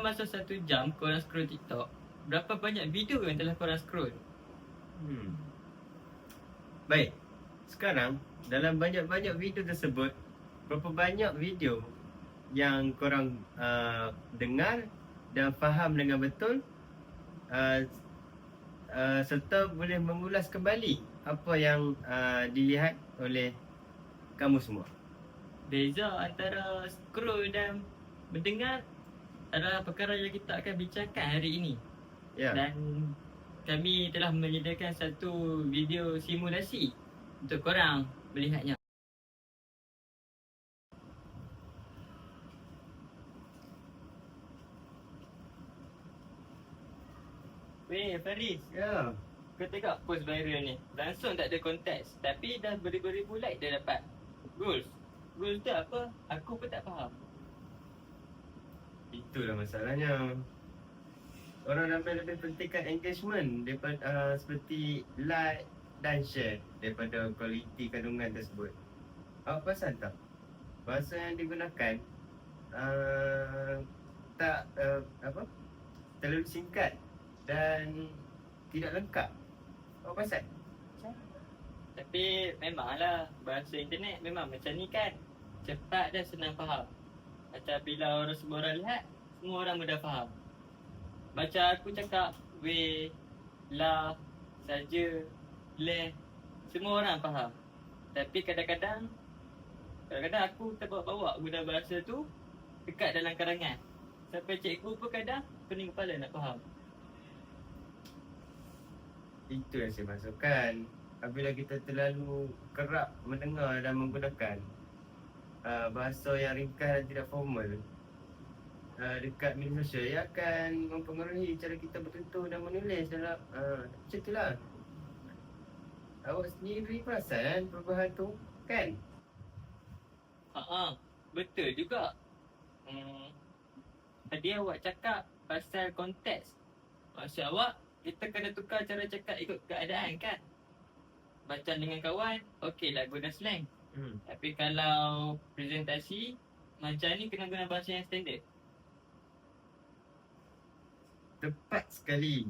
masa satu jam korang scroll TikTok, berapa banyak video yang telah korang scroll? Hmm. Baik. Sekarang dalam banyak-banyak video tersebut, berapa banyak video yang korang uh, dengar dan faham dengan betul uh, uh, serta boleh mengulas kembali apa yang uh, dilihat oleh kamu semua. Beza antara scroll dan mendengar adalah perkara yang kita akan bincangkan hari ini. Ya. Dan kami telah menyediakan satu video simulasi untuk korang melihatnya. Weh Faris, Ya. kau tengok post viral ni. Langsung tak ada konteks. Tapi dah beribu-ribu like dia dapat. Goals. Goals tu apa? Aku pun tak faham. Itulah masalahnya. Orang ramai lebih pentingkan engagement daripada uh, seperti like dan share daripada kualiti kandungan tersebut. Apa pasal tak? Bahasa yang digunakan uh, tak uh, apa? Terlalu singkat dan tidak lengkap. Apa pasal? Tapi memanglah bahasa internet memang macam ni kan. Cepat dan senang faham. Macam bila orang semua orang lihat, semua orang mudah faham. Macam aku cakap, we, la, saja, le, semua orang faham. Tapi kadang-kadang, kadang-kadang aku terbawa-bawa guna bahasa tu dekat dalam karangan. Sampai cikgu pun kadang pening kepala nak faham. Itu yang saya masukkan. Apabila kita terlalu kerap mendengar dan menggunakan uh, bahasa yang ringkas dan tidak formal uh, dekat media sosial, ia akan mempengaruhi cara kita bertutur dan menulis dalam uh, macam itulah. Awak sendiri perasan perubahan tu kan? Haa, betul juga. Hmm, tadi awak cakap pasal konteks. Maksud awak, kita kena tukar cara cakap ikut keadaan kan? Macam dengan kawan, okey lah guna slang. Hmm. Tapi kalau presentasi, macam ni kena guna bahasa yang standard. Tepat sekali.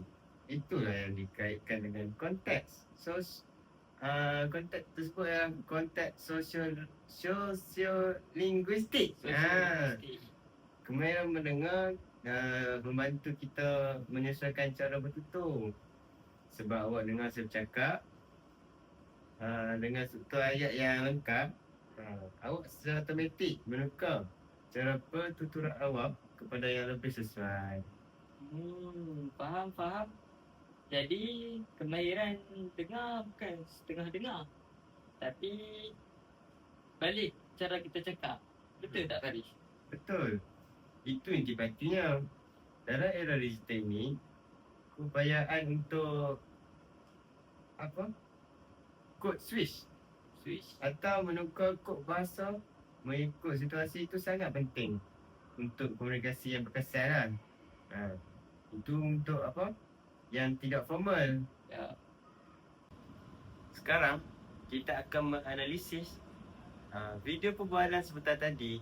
Itulah yang dikaitkan dengan konteks. So, uh, konteks tersebut adalah konteks sosial sosiolinguistik. So, Ha. so, Kemahiran mendengar uh, membantu kita menyesuaikan cara bertutur. Sebab awak dengar saya bercakap uh, dengan struktur ayat yang lengkap, uh, awak secara automatik menukar cara pertuturan awak kepada yang lebih sesuai. Hmm, faham, faham. Jadi, kemahiran dengar bukan setengah dengar. Tapi, balik cara kita cakap. Betul tak Faris? Betul. Itu intipatinya. Dalam era digital ini, keupayaan untuk apa? Kod switch Switch. atau menukar kod bahasa mengikut situasi itu sangat penting untuk komunikasi yang berkesan lah. Ha. Itu untuk apa? Yang tidak formal. Ya. Sekarang kita akan menganalisis uh, video perbualan sebentar tadi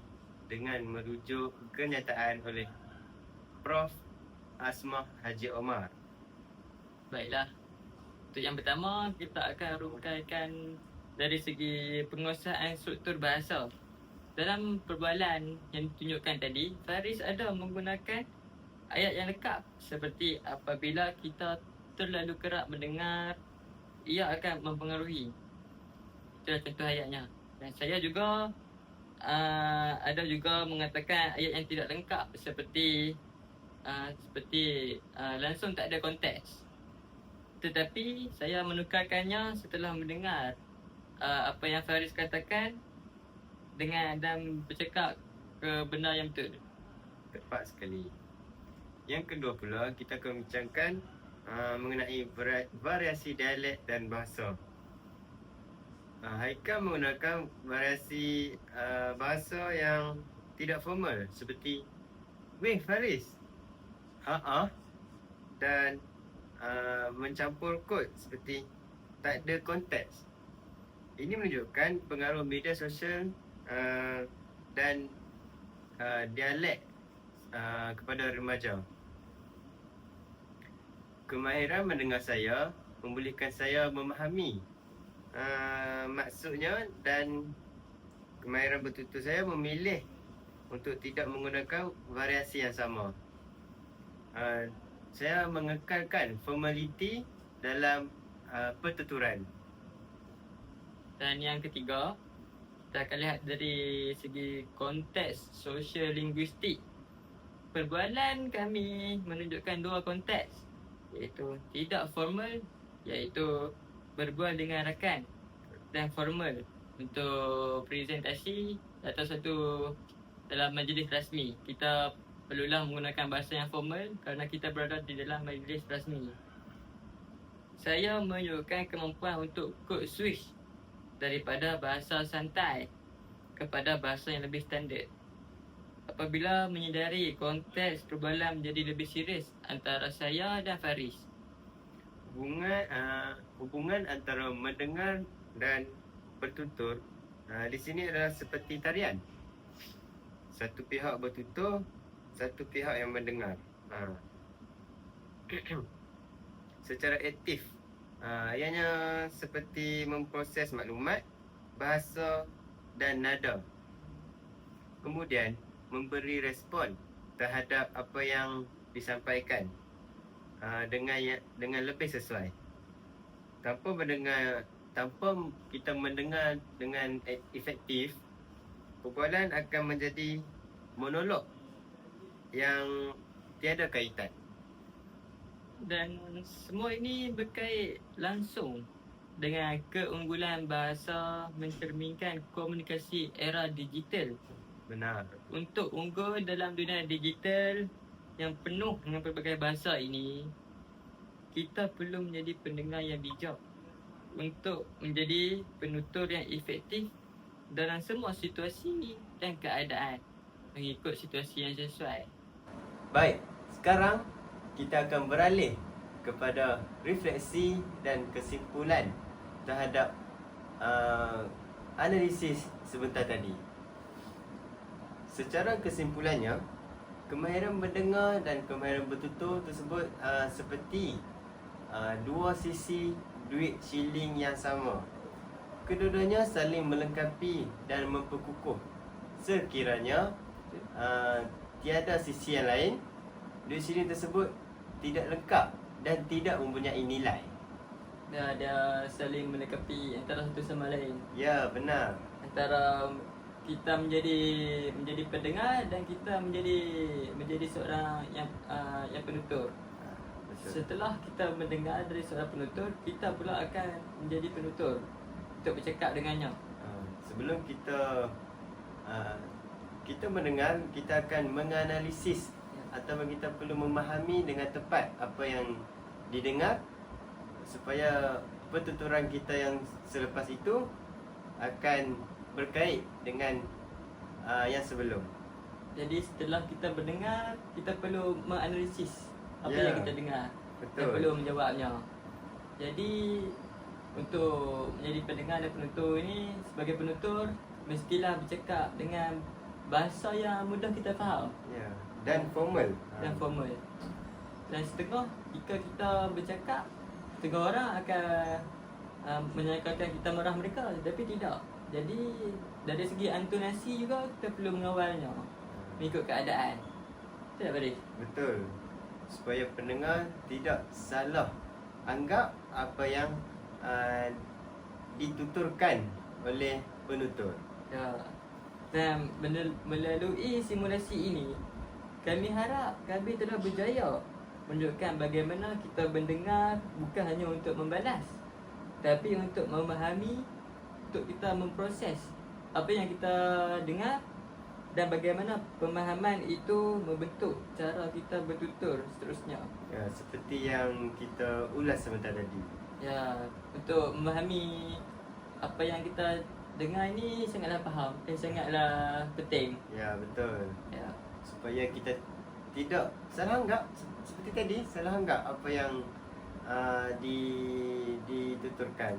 dengan merujuk kenyataan oleh Prof Asmah Haji Omar. Baiklah. Untuk yang pertama, kita akan rungkaikan dari segi penguasaan struktur bahasa. Dalam perbualan yang ditunjukkan tadi, Faris ada menggunakan ayat yang lengkap seperti apabila kita terlalu kerap mendengar, ia akan mempengaruhi. Itu contoh ayatnya. Dan saya juga uh, ada juga mengatakan ayat yang tidak lengkap seperti uh, seperti uh, langsung tak ada konteks. Tetapi saya menukarkannya setelah mendengar uh, apa yang Faris katakan dengan dan bercakap ke benar yang betul. Tepat sekali. Yang kedua pula kita akan bincangkan uh, mengenai vari- variasi dialek dan bahasa. Uh, Haikal menggunakan variasi uh, bahasa yang tidak formal seperti Weh Faris. Ha dan uh, mencampur kod seperti tak ada konteks. Ini menunjukkan pengaruh media sosial uh, dan uh, dialek uh, kepada remaja. Kemahiran mendengar saya membolehkan saya memahami uh, maksudnya dan kemahiran bertutur saya memilih untuk tidak menggunakan variasi yang sama. Uh, saya mengekalkan formaliti dalam uh, pertuturan. Dan yang ketiga, kita akan lihat dari segi konteks sosial linguistik. Perbualan kami menunjukkan dua konteks iaitu tidak formal iaitu berbual dengan rakan dan formal untuk presentasi atau satu dalam majlis rasmi. Kita perlulah menggunakan bahasa yang formal kerana kita berada di dalam majlis rasmi. Saya menunjukkan kemampuan untuk code switch daripada bahasa santai kepada bahasa yang lebih standard. Apabila menyedari konteks perbualan menjadi lebih serius antara saya dan Faris. Hubungan uh, hubungan antara mendengar dan bertutur uh, di sini adalah seperti tarian. Satu pihak bertutur, satu pihak yang mendengar. Uh. Secara aktif, uh, ianya seperti memproses maklumat, bahasa dan nada. Kemudian, memberi respon terhadap apa yang disampaikan uh, dengan ya- dengan lebih sesuai. Tanpa mendengar tanpa kita mendengar dengan e- efektif, perbualan akan menjadi monolog yang tiada kaitan. Dan semua ini berkait langsung dengan keunggulan bahasa mencerminkan komunikasi era digital. Benar. Untuk unggul dalam dunia digital yang penuh dengan pelbagai bahasa ini, kita perlu menjadi pendengar yang bijak untuk menjadi penutur yang efektif dalam semua situasi dan keadaan mengikut situasi yang sesuai. Baik, sekarang kita akan beralih kepada refleksi dan kesimpulan terhadap uh, analisis sebentar tadi. Secara kesimpulannya, kemahiran mendengar dan kemahiran bertutur tersebut uh, seperti uh, dua sisi duit shilling yang sama. Kedua-duanya saling melengkapi dan memperkukuh. Sekiranya uh, tiada sisi yang lain, duit shilling tersebut tidak lengkap dan tidak mempunyai nilai. Dia ada saling melengkapi antara satu sama lain. Ya, benar. antara kita menjadi menjadi pendengar dan kita menjadi menjadi seorang yang uh, yang penutur. Ah, Betul. Setelah kita mendengar dari seorang penutur, kita pula akan menjadi penutur untuk bercakap dengannya. Ah, Sebelum kita ah, kita mendengar, kita akan menganalisis atau kita perlu memahami dengan tepat apa yang didengar supaya pertuturan kita yang selepas itu akan berkait dengan uh, yang sebelum. Jadi setelah kita mendengar, kita perlu menganalisis apa Ya. yang kita dengar. Betul. perlu menjawabnya. Jadi untuk menjadi pendengar dan penutur ini sebagai penutur mestilah bercakap dengan bahasa yang mudah kita faham Ya. Dan formal. dan Ah, formal. Dan setengah jika kita bercakap setengah orang akan uh, menyangkakan kita marah mereka tapi tidak. Jadi dari segi intonasi juga kita perlu mengawalnya mengikut keadaan. Betul tak? Betul. Supaya pendengar tidak salah anggap apa yang uh, dituturkan oleh penutur. Ya. Dan melalui simulasi ini, kami harap kami telah berjaya menunjukkan bagaimana kita mendengar bukan hanya untuk membalas, tapi untuk memahami, untuk kita memproses apa yang kita dengar dan bagaimana pemahaman itu membentuk cara kita bertutur seterusnya. Ya, seperti yang kita ulas sebentar tadi. Ya, untuk memahami apa yang kita dengar ini sangatlah faham dan sangatlah penting. Ya, betul. Ya. supaya kita tidak salah anggap se- seperti tadi salah anggap apa yang uh, di dituturkan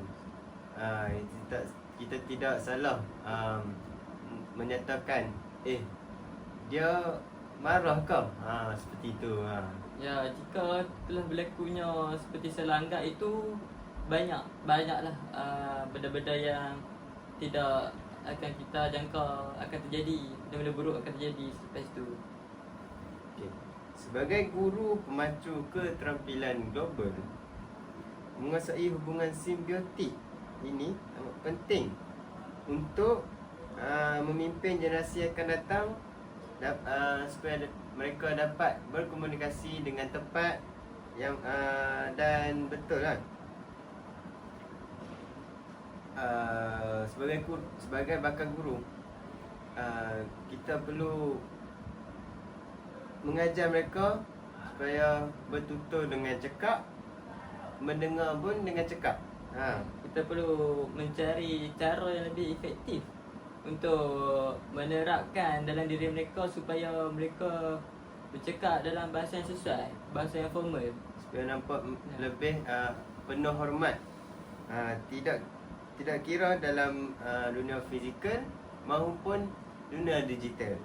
uh, kita kita tidak salah um, menyatakan eh dia marah kau. Ha seperti itu ha. Ya, jika telah berlakunya seperti saya anggap itu banyak banyaklah uh, benda-benda yang tidak akan kita jangka akan terjadi benda-benda buruk akan terjadi selepas itu Okey. Sebagai guru pemacu keterampilan global menguasai hubungan simbiotik ini amat penting untuk uh, memimpin generasi yang akan datang dap, uh, supaya da- mereka dapat berkomunikasi dengan tepat yang uh, dan betul kan uh, sebagai guru, sebagai bakal guru uh, kita perlu mengajar mereka supaya bertutur dengan cekap mendengar pun dengan cekap ha. Kita perlu mencari cara yang lebih efektif untuk menerapkan dalam diri mereka supaya mereka bercakap dalam bahasa yang sesuai bahasa yang formal. Supaya nampak lebih uh, penuh hormat. Ha tidak tidak kira dalam uh, dunia fizikal maupun dunia digital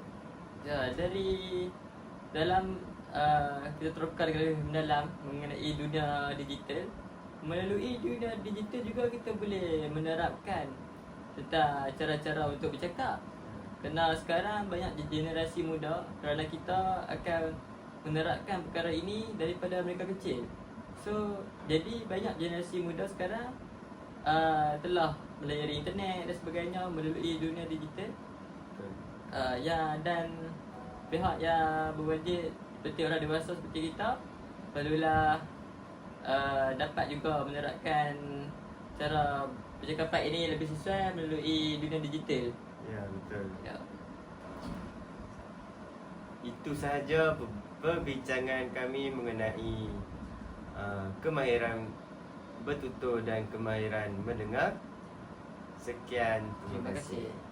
Ya, dari dalam uh, kita terukar lebih mendalam mengenai dunia digital. Melalui dunia digital juga kita boleh menerapkan tentang cara-cara untuk bercakap. Kerana sekarang banyak generasi muda kerana kita akan menerapkan perkara ini daripada mereka kecil. So, jadi banyak generasi muda sekarang uh, telah melayari internet dan sebagainya melalui dunia digital uh, ya dan pihak yang berwajib seperti orang dewasa seperti kita perlulah uh, dapat juga menerapkan cara percakapan ini lebih sesuai melalui dunia digital. ya betul Ya. Itu sahaja pe- perbincangan kami mengenai uh, kemahiran bertutur dan kemahiran mendengar. Sekian Terima kasih.